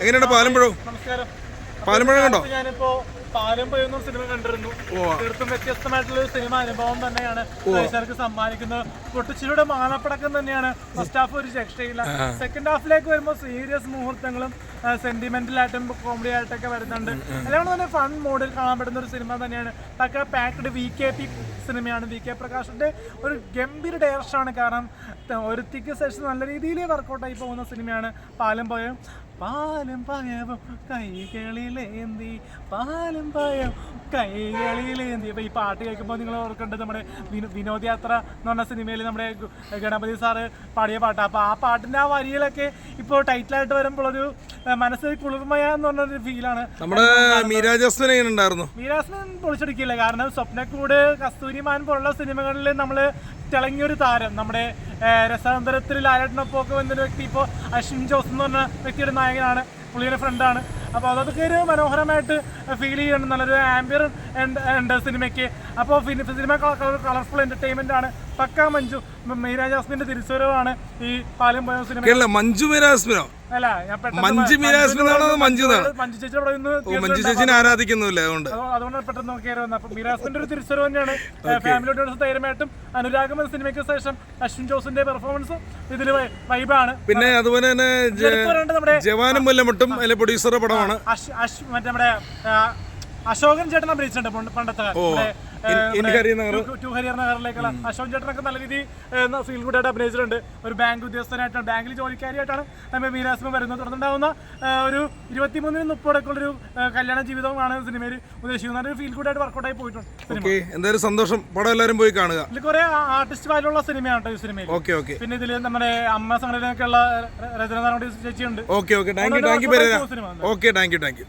എങ്ങനെയുണ്ട് പാലമ്പഴം? പാലമ്പഴം കണ്ടോ? ഞാനിപ്പോ പാലമ്പഴം സിനിമ കണ്ടിരുന്നു. തീർത്തും വ്യത്യസ്തമായിട്ടുള്ള ഒരു സിനിമ അനുഭവം തന്നെയാണ്. പ്രേക്ഷകർക്ക് സമ്മാനിക്കുന്നത് പൊട്ടിച്ചിലൂടെ മാനപ്പടക്കം തന്നെയാണ്. ഫസ്റ്റ് ഹാഫ് ഒരു രക്ഷയില്ല. സെക്കൻഡ് ഹാഫിലേക്ക് വരുമ്പോൾ സീരിയസ് മുഹൂർത്തങ്ങളും സെന്റിമെന്റൽ ആയിട്ടും കോമഡി ആയിട്ടൊക്കെ വരുന്നുണ്ട്. എല്ലാം തന്നെ ഫൺ മോഡിൽ കാണാൻ പറ്റുന്ന ഒരു സിനിമ തന്നെയാണ്. തക്ക പാക്ഡ് വി കെ പി സിനിമയാണ് വി കെ പ്രകാശിന്റെ ഒരു ഗംഭീര ഡയറക്ഷനാണ് കാരണം ഒരു തിക്ക് സെഷൻ നല്ല രീതിയിൽ വർക്കൗട്ടായി പോകുന്ന സിനിമയാണ് പാലം പോയം പാലം പായവും കൈകളിലേന്തി പാലും പായം കൈകളിലേന്തി. അപ്പൊ ഈ പാട്ട് കേൾക്കുമ്പോൾ നിങ്ങൾ ഓർക്കേണ്ടത് നമ്മുടെ വിനോ- വിനോദയാത്ര എന്ന് പറഞ്ഞ സിനിമയിൽ നമ്മുടെ ഗണപതി സാറ് പാടിയ പാട്ടാണ് അപ്പൊ ആ പാട്ടിന്റെ ആ വരിയിലൊക്കെ ഇപ്പോൾ ടൈറ്റിലായിട്ട് വരുമ്പോൾ മനസ്സിൽ കുളിർമയ എന്ന് പറഞ്ഞൊരു ഫീലാണ് നമ്മുടെ എങ്ങനെ ഉണ്ടായിരുന്നു? പൊളിച്ചെടുക്കില്ല. കാരണം സ്വപ്നക്കൂട് കസ്തൂരിമാൻ പോലുള്ള സിനിമകളിൽ നമ്മൾ തിളങ്ങിയൊരു താരം. നമ്മുടെ രസതന്ത്രത്തിൽ രസാന്തരത്തിൽ ലാലേട്ടനൊപ്പമൊക്കെ വന്നൊരു വ്യക്തി. ഇപ്പോൾ അശ്വിൻ ജോസ് എന്ന് പറഞ്ഞ വ്യക്തിയുടെ നായകനാണ്. പുള്ളിയുടെ ഫ്രണ്ടാണ് അപ്പോൾ അതൊക്കെ ഒരു മനോഹരമായിട്ട് ഫീൽ ചെയ്യുന്നുണ്ട്. നല്ലൊരു ആംബിയർ ഉണ്ട് സിനിമയ്ക്ക് അപ്പോൾ സിനിമ കളർഫുൾ എന്റർടൈൻമെന്റ് ആണ്. പക്ക മഞ്ജു മീരാ ജാസ്മിന്റെ തിരിച്ചുവരവാണ് ഈ പാലം പോയ സിനിമ മഞ്ജു മീരാ ജസ്മിനോ? അല്ല ഞാൻ പെട്ടെന്ന് മഞ്ജു മീരാ ജാസ്മിൻ മഞ്ജു മഞ്ജു ചേച്ചി അവിടെ മഞ്ജു ചേച്ചിനെ ആരാധിക്കുന്നില്ല അതുകൊണ്ട്. അതുകൊണ്ട് പെട്ടെന്ന് നോക്കിയാൽ വന്നത് അപ്പൊ ഒരു തിരിച്ചറിവ് തന്നെയാണ്. ഫാമിലിയോട് ധൈര്യമായിട്ടും അനുരാഗം എന്ന സിനിമയ്ക്ക് ശേഷം അശ്വിൻ ജോസിന്റെ പെർഫോമൻസ് ഇതിൽ വൈബാണ് പിന്നെ അതുപോലെ തന്നെ ജവാനും മുല്ലമട്ടും അല്ലെ പ്രൊഡ്യൂസറുടെ പടമാണ് മറ്റേ നമ്മുടെ അശോകൻ ചേട്ടൻ അഭിനയിച്ചിട്ടുണ്ട് പണ്ട് പണ്ടത്തെ ടു- ഹരിയർ നഗറിലേക്കുള്ള അശോകൻ ചേട്ടനൊക്കെ നല്ല രീതിയിൽ ഫീൽ ഗുഡ് അഭിനയിച്ചിട്ടുണ്ട്. ഒരു ബാങ്ക് ഉദ്യോഗസ്ഥനായിട്ടാണ് ബാങ്കിൽ ജോലിക്കാരിയായിട്ടാണ് നമ്മൾ മീരാസ്മ വരുന്നത്. തുടർന്നുണ്ടാവുന്ന ഒരു ഇരുപത്തിമൂന്നിന് ആ, കല്യാണ ജീവിതമാണ് സിനിമയിൽ ഉദ്ദേശിക്കുന്നത്. ഒരു ഫീൽ ഗുഡ് ആയിട്ട് വർക്കൗട്ടായി പോയിട്ടുണ്ട് എന്തായാലും സന്തോഷം. പടം എല്ലാവരും പോയി കാണുക. ഇതിൽ കുറെ ആർട്ടിസ്റ്റ് വാലുള്ള സിനിമയാണ് ഈ സിനിമയിൽ. Okay okay. പിന്നെ ഇതിൽ നമ്മുടെ അമ്മ സംഘടനയൊക്കെയുള്ള രചന ചേച്ചിയുണ്ട്. Okay okay. Thank you thank you okay thank you thank you